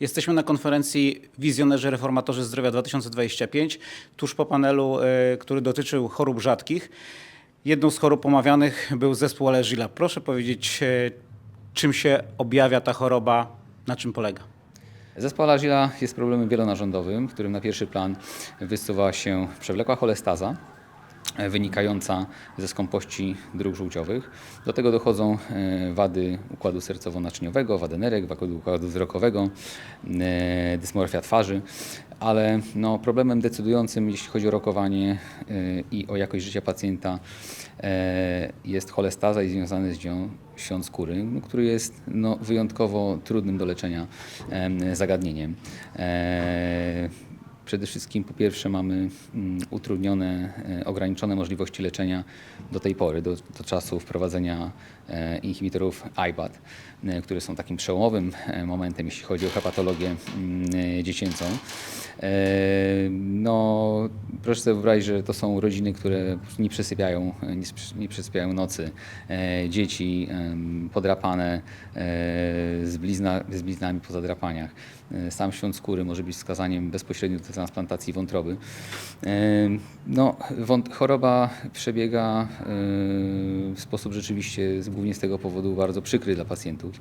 Jesteśmy na konferencji Wizjonerzy Reformatorzy Zdrowia 2025, tuż po panelu, e, który dotyczył chorób rzadkich. Jedną z chorób omawianych był zespół Ależila. Proszę powiedzieć, e, czym się objawia ta choroba, na czym polega? Zespół Alagila jest problemem wielonarządowym, w którym na pierwszy plan wysuwa się przewlekła cholestaza wynikająca ze skąpości dróg żółciowych. Do tego dochodzą e, wady układu sercowo-naczyniowego, wady nerek, wady układu wzrokowego, e, dysmorfia twarzy, ale no, problemem decydującym, jeśli chodzi o rokowanie e, i o jakość życia pacjenta, jest cholestaza i związany z nią świąt skóry, który jest no, wyjątkowo trudnym do leczenia em, zagadnieniem. Przede wszystkim po pierwsze mamy mm, utrudnione, e, ograniczone możliwości leczenia do tej pory, do, do czasu wprowadzenia e, inhibitorów IBAT, e, które są takim przełomowym momentem, jeśli chodzi o hepatologię mm, dziecięcą. E, No, proszę sobie wyobrazić, że to są rodziny, które nie przesypiają, nie, przesypiają nocy. E, Dzieci podrapane e, z, blizna, z bliznami po zadrapaniach. E, Sam świąt skóry może być wskazaniem bezpośrednio do transplantacji wątroby. No, choroba przebiega w sposób rzeczywiście głównie z tego powodu bardzo przykry dla pacjentów.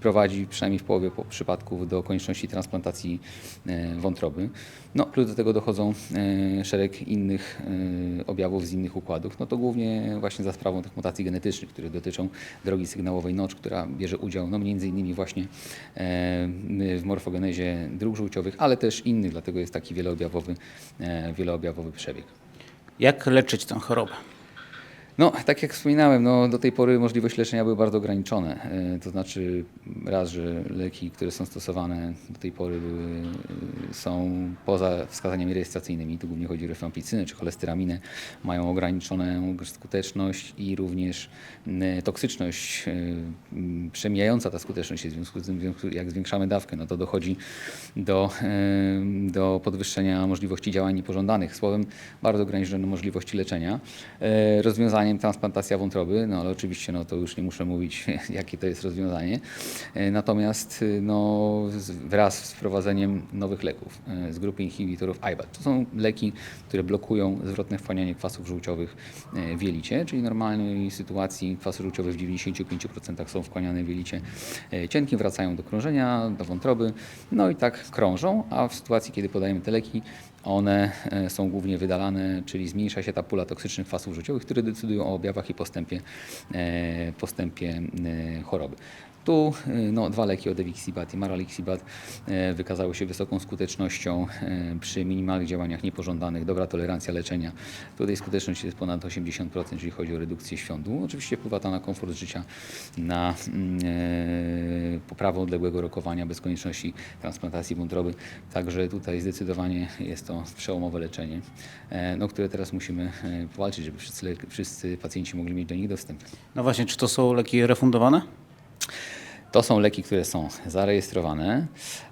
Prowadzi przynajmniej w połowie po- przypadków do konieczności transplantacji wątroby. No, plus do tego dochodzą e, szereg innych e, objawów z innych układów. No to głównie właśnie za sprawą tych mutacji genetycznych, które dotyczą drogi sygnałowej NOCZ, która bierze udział no, między innymi właśnie e, w morfogenezie dróg żółciowych, ale też innych, dlatego jest taki wieloobjawowy, e, wieloobjawowy przebieg. Jak leczyć tę chorobę? No, tak jak wspominałem, no, do tej pory możliwości leczenia były bardzo ograniczone. E, To znaczy, raz, że leki, które są stosowane do tej pory były, e, są poza wskazaniami rejestracyjnymi, tu głównie chodzi o rifampicyny czy cholestyraminę, mają ograniczoną skuteczność i również e, toksyczność przemijająca ta skuteczność w związku z tym, jak zwiększamy dawkę, no to dochodzi do, do podwyższenia możliwości działań niepożądanych. Słowem, bardzo ograniczone możliwości leczenia. E, Rozwiązaniem transplantacja wątroby, no ale oczywiście no, to już nie muszę mówić, jakie to jest rozwiązanie. E, Natomiast e, no, wraz z wprowadzeniem nowych leków e, z grupy inhibitorów IBAT. To są leki, które blokują zwrotne wchłanianie kwasów żółciowych w jelicie, czyli w normalnej sytuacji kwasy żółciowe w 95% są wchłaniane w jelicie cienkim, wracają do krążenia, do wątroby, no i tak krążą, a w sytuacji, kiedy podajemy te leki, one e, są głównie wydalane, czyli zmniejsza się ta pula toksycznych kwasów żółciowych, które decydują o objawach i postępie, e, postępie e, choroby. E, no, dwa leki, Odevixibat i Maralixibat, e, wykazały się wysoką skutecznością e, przy minimalnych działaniach niepożądanych, dobra tolerancja leczenia. Tutaj skuteczność jest ponad 80%, jeżeli chodzi o redukcję świądu. Oczywiście wpływa to na komfort życia, na poprawę odległego rokowania bez konieczności transplantacji wątroby. Także tutaj zdecydowanie jest to przełomowe leczenie, no, które teraz musimy powalczyć, żeby wszyscy, wszyscy pacjenci mogli mieć do nich dostęp. No właśnie, czy to są leki refundowane? To są leki, które są zarejestrowane.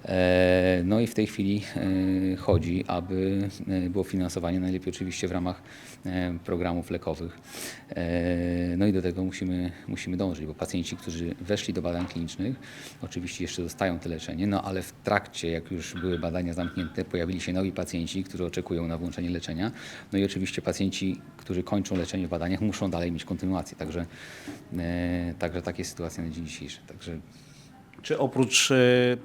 E, No i w tej chwili e, chodzi, aby e, było finansowanie, najlepiej oczywiście w ramach programów lekowych. No i do tego musimy, musimy dążyć, bo pacjenci, którzy weszli do badań klinicznych, oczywiście jeszcze dostają te leczenie, no ale w trakcie, jak już były badania zamknięte, pojawili się nowi pacjenci, którzy oczekują na włączenie leczenia. No i oczywiście pacjenci, którzy kończą leczenie w badaniach, muszą dalej mieć kontynuację. Także, także takie sytuacje na dzień dzisiejszy. Także Czy oprócz e,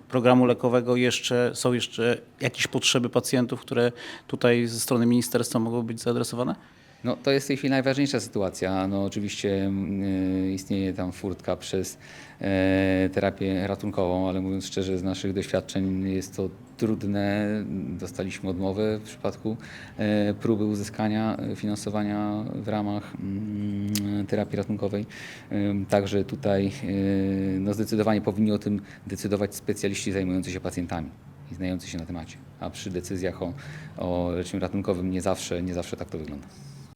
programu lekowego jeszcze są jeszcze jakieś potrzeby pacjentów, które tutaj ze strony ministerstwa mogą być zaadresowane? No, to jest w tej chwili najważniejsza sytuacja. No, oczywiście y, istnieje tam furtka przez e, terapię ratunkową, ale mówiąc szczerze, z naszych doświadczeń jest to trudne. Dostaliśmy odmowę w przypadku e, próby uzyskania finansowania w ramach mm, terapii ratunkowej. Ym, Także tutaj y, no, zdecydowanie powinni o tym decydować specjaliści zajmujący się pacjentami i znający się na temacie. A przy decyzjach o, o leczeniu ratunkowym nie zawsze, nie zawsze tak to wygląda.